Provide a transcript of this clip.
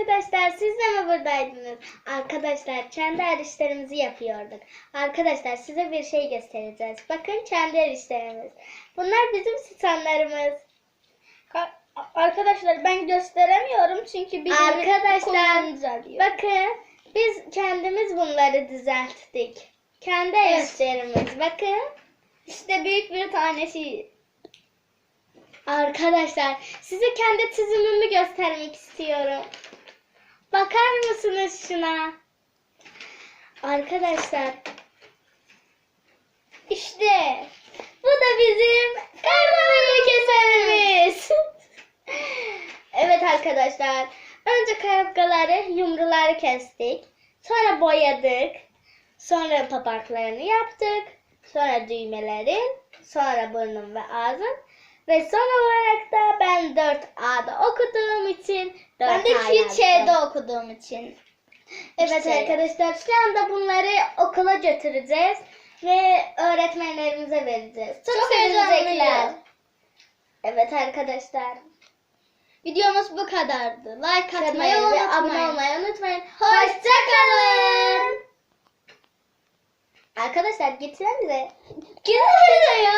arkadaşlar siz de mi buradaydınız? Arkadaşlar kendi el işlerimizi yapıyorduk. Arkadaşlar size bir şey göstereceğiz. Bakın kendi el işlerimiz. Bunlar bizim sitanlarımız. Ka- Arkadaşlar ben gösteremiyorum çünkü bir Arkadaşlar bakın biz kendimiz bunları düzelttik. Kendi Evet. işlerimiz. Bakın. işte büyük bir tanesi. Arkadaşlar size kendi çizimimi göstermek istiyorum. Bakar mısınız şuna? Arkadaşlar işte bu da bizim karnavalı keserimiz. evet arkadaşlar önce karapkaları yumruları kestik. Sonra boyadık. Sonra papaklarını yaptık. Sonra düğmeleri. Sonra burnun ve ağzın. Ve son olarak da ben 4A'da okuduğum için 4 Ben de şeyde okuduğum için. Evet İşte. arkadaşlar şu anda bunları okula götüreceğiz ve öğretmenlerimize vereceğiz. Çok, Çok heyecanlıyım. Evet arkadaşlar. Videomuz bu kadardı. Like atmayı unutmayın. abone olmayı unutmayın. Hoşçakalın. Arkadaşlar getirin bize. Gitsene ya.